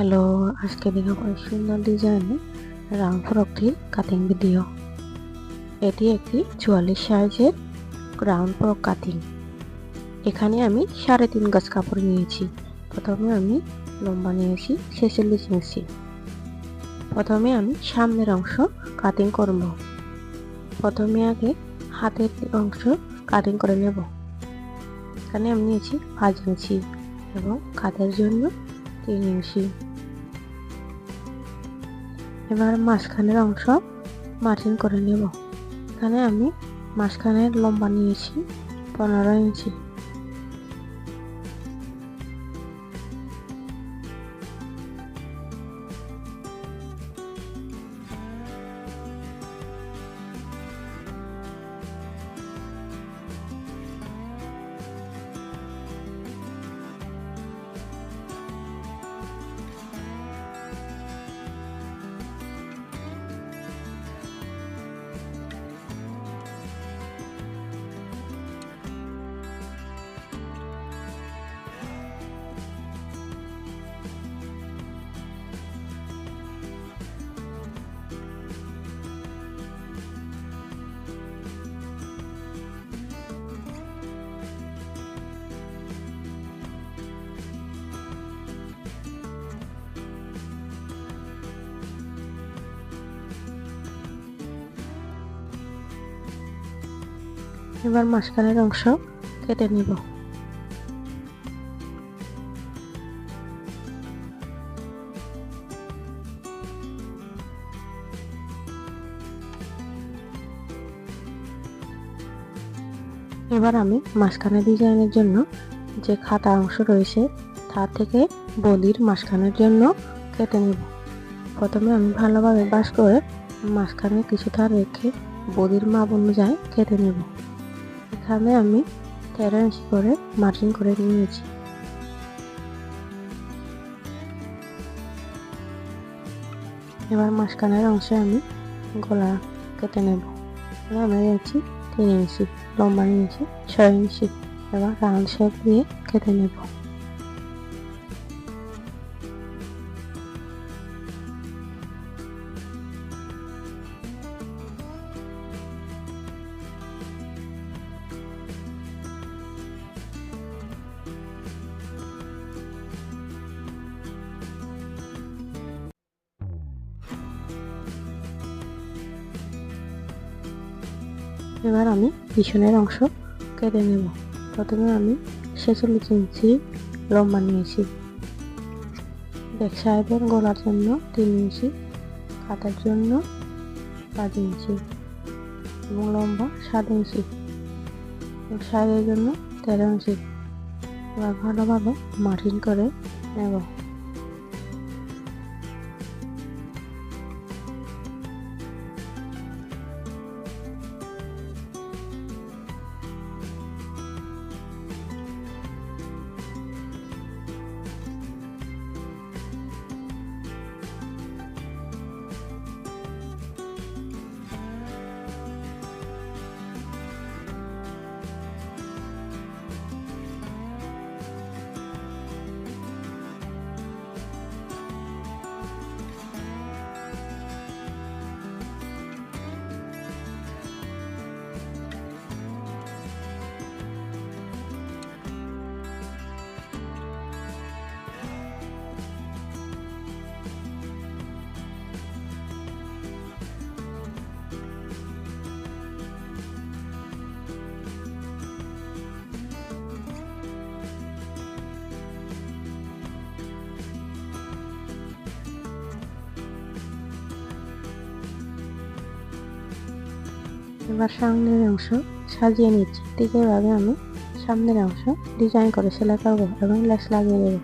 Hello, আজকে দেখাবো এক সুন্দর ডিজাইনের রাউন্ড ফ্রকটির কাটিং ভিডিও এটি একটি চুয়াল্লিশ সাইজের রাউন্ড ফ্রক কাটিং এখানে আমি সাড়ে তিন গাছ কাপড় নিয়েছি। প্রথমে আমি লম্বা নিয়েছি, ছেচল্লিশ ইঞ্চি। প্রথমে আমি সামনের অংশ কাটিং করব। প্রথমে আগে হাতের অংশ কাটিং করে নেব। এখানে আমি নিয়েছি পাঁচ ইঞ্চি এবং কাঁধের জন্য তিন ইঞ্চি। এবার মাঝখানের অংশ মার্জিন করে নেব। এখানে আমি মাঝখানের লম্বা নিয়েছি পনেরো ইঞ্চি। এবার মাঝখানের অংশ কেটে নেব। এবার আমি মাঝখানে ডিজাইনের জন্য যে খাতা অংশ রয়েছে তার থেকে বদির মাঝখানের জন্য কেটে নেব। প্রথমে আমি ভালোভাবে বাস করে মাঝখানে কিছুটা রেখে বদির মাপ অনুযায়ী কেটে নেব। এখানে আমি তেরো ইঞ্চি করে মার্জিন করে নিয়েছি। এবার মাঝখানের অংশে আমি গলা কেটে নেব। আমি নিয়েছি তিন ইঞ্চি, লম্বা নিয়েছি ছয় ইঞ্চি। এবার রাউন্ড শেপ দিয়ে কেটে নেব। এবার আমি পিছনের অংশ কেটে নেব। প্রথমে আমি ছেচল্লিশ ইঞ্চি লম্বা নিয়েছি। ব্যাক সাইডের গলার জন্য তিন ইঞ্চি কাটার জন্য পাঁচ ইঞ্চি এবং লম্বা সাত ইঞ্চি। সাইডের জন্য তেরো ইঞ্চি। এবার ভালোভাবে মার্জিন করে নেব। এবার সামনের অংশ সাজিয়ে নিচ্ছি। ঠিক এভাবে আমি সামনের অংশ ডিজাইন করে সেলাই করব এবং লেস লাগিয়ে দেবো।